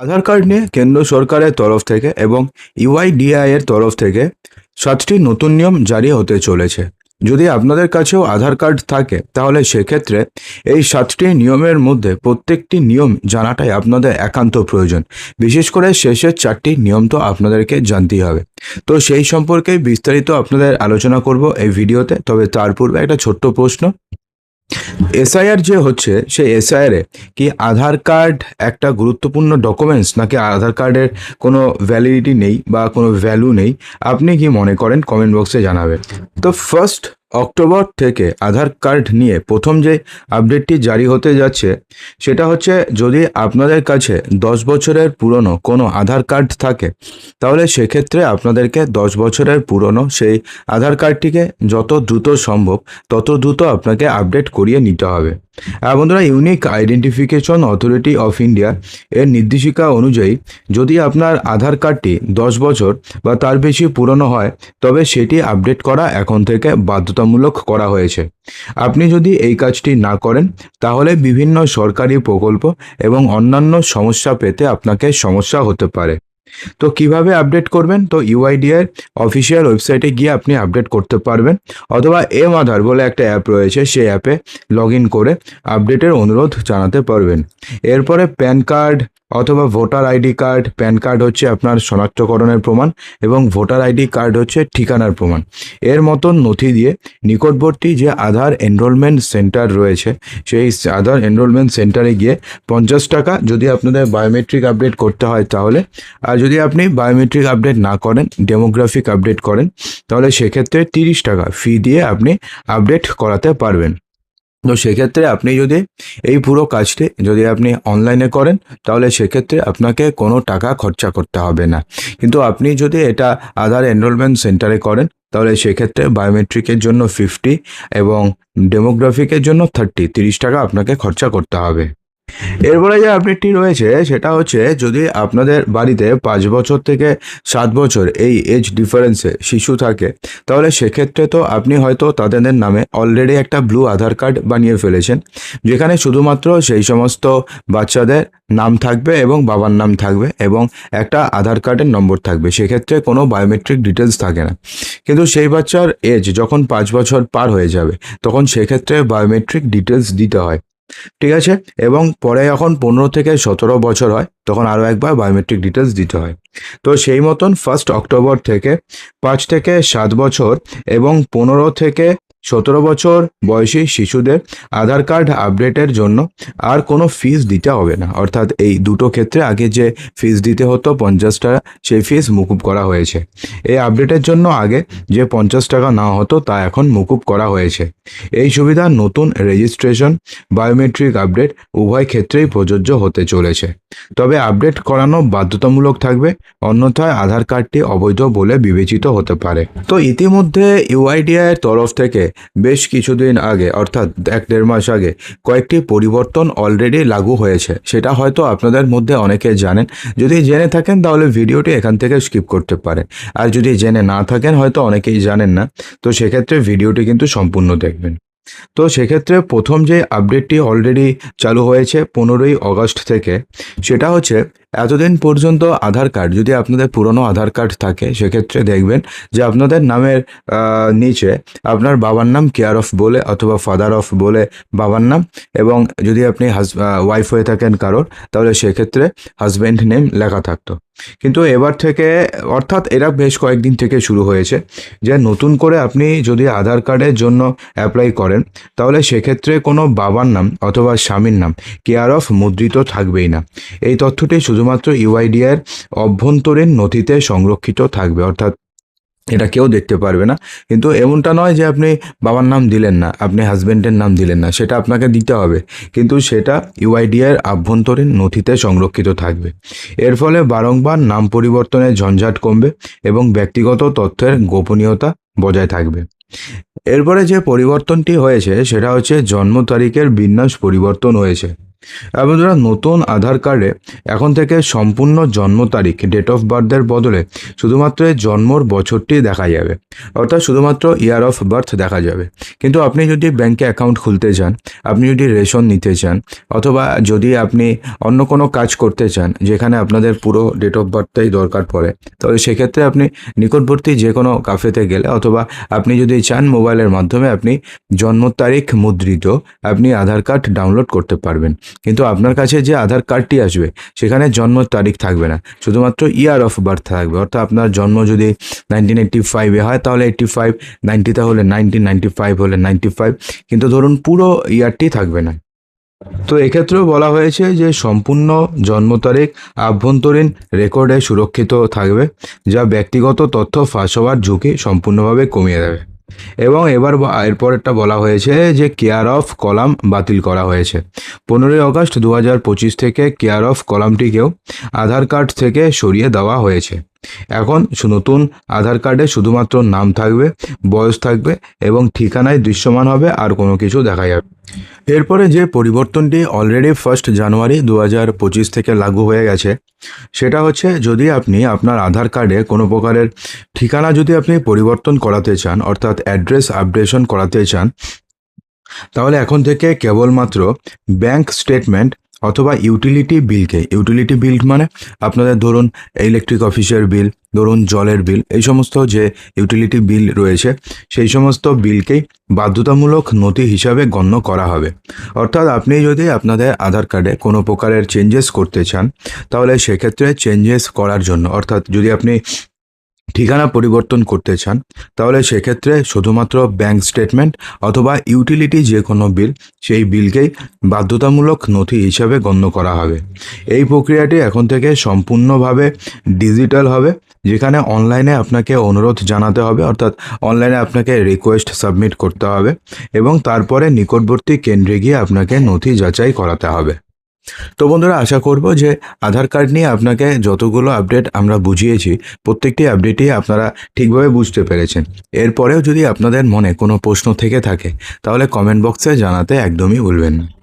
আধার card নিয়ে কেন্দ্র সরকারের তরফ থেকে এবং ইউআইডিআই এর তরফ থেকে সাতটি নতুন নিয়ম জারি হতে চলেছে। যদি আপনাদের কাছেও আধার কার্ড থাকে, তাহলে সেক্ষেত্রে এই সাতটি নিয়মের মধ্যে প্রত্যেকটি নিয়ম জানাটাই আপনাদের একান্ত প্রয়োজন। বিশেষ করে শেষের চারটি নিয়ম তো আপনাদেরকে জানতেই হবে। তো সেই সম্পর্কে বিস্তারিত আপনাদের আলোচনা করব এই ভিডিওতে। তবে তার পূর্বে একটা ছোট্ট প্রশ্ন। এসআইআর যে হচ্ছে, সেই এসআইআর কি আধার কার্ড একটা গুরুত্বপূর্ণ ডকুমেন্টস নাকি আধার কার্ডের কোনো ভ্যালিডিটি নেই বা কোনো ভ্যালু নেই? আপনি কি মনে করেন? কমেন্ট বক্সে জানাবে তো ফার্স্ট অক্টোবর থেকে আধার কার্ড নিয়ে প্রথম যে আপডেটটি জারি হতে যাচ্ছে, সেটা হচ্ছে যদি আপনাদের কাছে দশ বছরের পুরনো কোনো আধার কার্ড থাকে, তাহলে সেক্ষেত্রে আপনাদেরকে দশ বছরের পুরনো সেই আধার কার্ডটিকে যত দ্রুত সম্ভব, তত দ্রুত আপনাকে আপডেট করিয়ে নিতে হবে। বন্ধুরা unique identification authority of India এর নির্দেশিকা অনুযায়ী যদি আপনার আধার কার্ডটি দশ বছর বা তার বেশি পুরনো হয়, তবে সেটি আপডেট করা এখন থেকে বাধ্যতামূলক করা হয়েছে। আপনি যদি এই কাজটি না করেন, তাহলে বিভিন্ন সরকারি প্রকল্প এবং অন্যান্য সমস্যা পেতে আপনাকে সমস্যা হতে পারে। তো কীভাবে আপডেট করবেন? তো ইউআইডিআর অফিসিয়াল ওয়েবসাইটে গিয়ে আপনি আপডেট করতে পারবেন। অথবা এম আধার বলে একটা অ্যাপ রয়েছে, সেই অ্যাপে লগ করে আপডেটের অনুরোধ জানাতে পারবেন। এরপরে প্যান কার্ড অথবা voter ID card, PAN card হচ্ছে আপনার শনাক্তকরণের প্রমাণ এবং ভোটার আইডি কার্ড হচ্ছে ঠিকানার প্রমাণ। এর মতন নথি দিয়ে নিকটবর্তী যে আধার এনরোলমেন্ট সেন্টার রয়েছে, সেই আধার এনরোলমেন্ট সেন্টারে গিয়ে পঞ্চাশ টাকা যদি আপনাদের বায়োমেট্রিক আপডেট করতে হয় তাহলে, আর যদি আপনি বায়োমেট্রিক আপডেট না করেন, ডেমোগ্রাফিক আপডেট করেন, তাহলে সেক্ষেত্রে তিরিশ টাকা ফি দিয়ে আপনি আপডেট করাতে পারবেন। তো সেক্ষেত্রে আপনি যদি এই পুরো কাজটি যদি আপনি অনলাইনে করেন, তাহলে সেক্ষেত্রে আপনাকে কোনো টাকা খরচা করতে হবে না। কিন্তু আপনি যদি এটা আধার এনরোলমেন্ট সেন্টারে করেন, তাহলে সেক্ষেত্রে বায়োমেট্রিকের জন্য ফিফটি এবং ডেমোগ্রাফিকের জন্য থার্টি তিরিশ টাকা আপনাকে খরচা করতে হবে। এরপরে যে আপডেটটি রয়েছে, সেটা হচ্ছে যদি আপনাদের বাড়িতে পাঁচ বছর থেকে সাত বছর এই এজ ডিফারেন্সে শিশু থাকে, তাহলে সেক্ষেত্রে তো আপনি হয়তো তাদের নামে অলরেডি একটা ব্লু আধার কার্ড বানিয়ে ফেলেছেন, যেখানে শুধুমাত্র সেই সমস্ত বাচ্চাদের নাম থাকবে এবং বাবার নাম থাকবে এবং একটা আধার কার্ডের নম্বর থাকবে। সেক্ষেত্রে কোনো বায়োমেট্রিক ডিটেলস থাকে না। কিন্তু সেই বাচ্চার এজ যখন পাঁচ বছর পার হয়ে যাবে, তখন সেক্ষেত্রে বায়োমেট্রিক ডিটেলস দিতে হয়। ঠিক আছে? এবং পরে যখন পনেরো থেকে সতেরো বছর হয়, তখন আরও একবার বায়োমেট্রিক ডিটেলস দিতে হয়। তো সেই মতন ফার্স্ট অক্টোবর থেকে পাঁচ থেকে সাত বছর এবং পনেরো থেকে সতেরো বছর বয়সী শিশুদের আধার কার্ড আপডেটের জন্য আর কোনো ফিস দিতে হবে না। অর্থাৎ এই দুটো ক্ষেত্রে আগে যে ফিস দিতে হতো পঞ্চাশ টাকা, সেই ফিস মুকুব করা হয়েছে। এই আপডেটের জন্য আগে যে পঞ্চাশ টাকা না হতো, তা এখন মুকুব করা হয়েছে। এই সুবিধা নতুন রেজিস্ট্রেশন বায়োমেট্রিক আপডেট উভয় ক্ষেত্রেই প্রযোজ্য হতে চলেছে। তবে আপডেট করানো বাধ্যতামূলক থাকবে, অন্যথায় আধার কার্ডটি অবৈধ বলে বিবেচিত হতে পারে। তো ইতিমধ্যে ইউআইডিআই এর তরফ থেকে বেশ কিছুদিন আগে, অর্থাৎ এক দেড় মাস আগে, কয়েকটি পরিবর্তন অলরেডি লাগু হয়েছে। সেটা হয়তো আপনাদের মধ্যে অনেকে জানেন। যদি জেনে থাকেন, তাহলে ভিডিওটি এখান থেকে স্কিপ করতে পারেন। আর যদি জেনে না থাকেন, হয়তো অনেকেই জানেন না। তো সেক্ষেত্রে ভিডিওটি কিন্তু সম্পূর্ণ দেখবেন। তো সেক্ষেত্রে প্রথম যে আপডেটটি অলরেডি চালু হয়েছে, পনেরোই অগস্ট থেকে, সেটা হচ্ছে এতদিন পর্যন্ত আধার কার্ড, যদি আপনাদের পুরনো আধার কার্ড থাকে, সেক্ষেত্রে দেখবেন যে আপনাদের নামের নিচে আপনার বাবার নাম কেয়ার অফ বলে অথবা ফাদার অফ বলে বাবার নাম এবং যদি আপনি হাজ ওয়াইফ হয়ে থাকেন কারোর, তাহলে সেক্ষেত্রে হাজব্যান্ড নেম লেখা থাকতো। কিন্তু এবার থেকে, অর্থাৎ এরা বেশ কয়েকদিন থেকে শুরু হয়েছে যে নতুন করে আপনি যদি আধার কার্ডের জন্য অ্যাপ্লাই করেন, তাহলে সেক্ষেত্রে কোনো বাবার নাম অথবা স্বামীর নাম কেয়ার অফ মুদ্রিত থাকবেই না। এই তথ্যটি শুধুমাত্র ইউআইডিআর অভ্যন্তরীণ নথিতে সংরক্ষিত থাকবে, অর্থাৎ এটা কেউ দেখতে পারবে না। কিন্তু এমনটা নয় যে আপনি বাবার নাম দিলেন না, আপনি হাজবেন্ডের নাম দিলেন না, সেটা আপনাকে দিতে হবে। কিন্তু সেটা ইউআইডিআর আভ্যন্তরীণ নথিতে সংরক্ষিত থাকবে। এর ফলে বারংবার নাম পরিবর্তনের ঝঞ্ঝাট কমবে এবং ব্যক্তিগত তথ্যের গোপনীয়তা বজায় থাকবে। এরপরে যে পরিবর্তনটি হয়েছে, সেটা হচ্ছে জন্ম তারিখের বিন্যাস পরিবর্তন হয়েছে। বন্ধুরা, নতুন আধার কার্ডে এখন থেকে সম্পূর্ণ জন্ম তারিখ ডেট অফ বার্থের বদলে শুধুমাত্র জন্মর বছরটি দেখা যাবে। অর্থাৎ শুধুমাত্র ইয়ার অফ বার্থ দেখা যাবে। কিন্তু আপনি যদি ব্যাংকে অ্যাকাউন্ট খুলতে চান, আপনি যদি রেশন নিতে চান, অথবা যদি আপনি অন্য কোনো কাজ করতে চান, যেখানে আপনাদের পুরো ডেট অফ বার্থটাই দরকার পড়ে, তাহলে সেক্ষেত্রে আপনি নিকটবর্তী যে কোনো কাফেতে গেলে অথবা আপনি যদি চান মোবাইলের মাধ্যমে, আপনি জন্ম তারিখ মুদ্রিত আপনি আধার কার্ড ডাউনলোড করতে পারবেন। কিন্তু আপনার কাছে যে আধার কার্ডটি আসবে, সেখানে জন্ম তারিখ থাকবে না। শুধুমাত্র ইয়ার অফ বার্থ থাকবে। অর্থাৎ আপনার জন্ম যদি নাইনটিন এইট্টি ফাইভে হয়, তাহলে এইট্টি ফাইভ নাইনটিতে হলে নাইনটিন নাইনটি ফাইভ হলে নাইনটি ফাইভ কিন্তু ধরুন পুরো ইয়ারটি থাকবে না। তো এক্ষেত্রেও বলা হয়েছে যে সম্পূর্ণ জন্ম তারিখ আভ্যন্তরীণ রেকর্ডে সুরক্ষিত থাকবে, যা ব্যক্তিগত তথ্য ফাঁস হওয়ার ঝুঁকি সম্পূর্ণভাবে কমিয়ে দেবে। এবং এবার এরপর এরপরেরটা বলা হয়েছে যে কেয়ার অফ কলাম বাতিল করা হয়েছে। পনেরোই অগস্ট দু হাজার পঁচিশ থেকে কেয়ার অফ কলামটিকেও আধার কার্ড থেকে সরিয়ে দেওয়া হয়েছে। এখন নতুন আধার কার্ডে শুধুমাত্র নাম থাকবে, বয়স থাকবে এবং ঠিকানায় দৃশ্যমান হবে, আর কোনো কিছু দেখা যাবে এরপরে যে পরিবর্তনটি অলরেডি ফার্স্ট জানুয়ারি দু হাজার পঁচিশ থেকে লাগু হয়ে গেছে, সেটা হচ্ছে যদি আপনি আপনার আধার কার্ডে কোনো প্রকারের ঠিকানা যদি আপনি পরিবর্তন করাতে চান, অর্থাৎ অ্যাড্রেস আপডেশন করাতে চান, তাহলে এখন থেকে কেবলমাত্র ব্যাংক স্টেটমেন্ট অথবা ইউটিলিটি বিলকে ইউটিলিটি বিল মানে আপনাদের ধরুন ইলেকট্রিক অফিসের বিল ধরুন জলের বিল এই সমস্ত যে ইউটিলিটি বিল রয়েছে, সেই সমস্ত বিলকেই বাধ্যতামূলক নথি হিসাবে গণ্য করা হবে। অর্থাৎ আপনি যদি আপনাদের আধার কার্ডে কোনো প্রকারের চেঞ্জেস করতে চান, তাহলে সেক্ষেত্রে চেঞ্জেস করার জন্য, অর্থাৎ যদি আপনি ঠিকানা পরিবর্তন করতে চান, তাহলে সেক্ষেত্রে শুধুমাত্র ব্যাংক স্টেটমেন্ট অথবা ইউটিলিটি যে কোনো বিল সেই বিলকেই বাধ্যতামূলক নথি হিসাবে গণ্য করা হবে। এই প্রক্রিয়াটি এখন থেকে সম্পূর্ণভাবে ডিজিটাল হবে, যেখানে অনলাইনে আপনাকে অনুরোধ জানাতে হবে, অর্থাৎ অনলাইনে আপনাকে রিকোয়েস্ট সাবমিট করতে হবে এবং তারপরে নিকটবর্তী কেন্দ্রে গিয়ে আপনাকে নথি যাচাই করাতে হবে। তো বন্ধুরা, আশা করব যে আধার কার্ড নিয়ে আপনাকে যতগুলো আপডেট আমরা বুঝিয়েছি, প্রত্যেকটি আপডেটই আপনারা ঠিকভাবে বুঝতে পেরেছেন। এরপরেও যদি আপনাদের মনে কোনো প্রশ্ন থেকে থাকে, তাহলে কমেন্ট বক্সে জানাতে একদমই ভুলবেন না।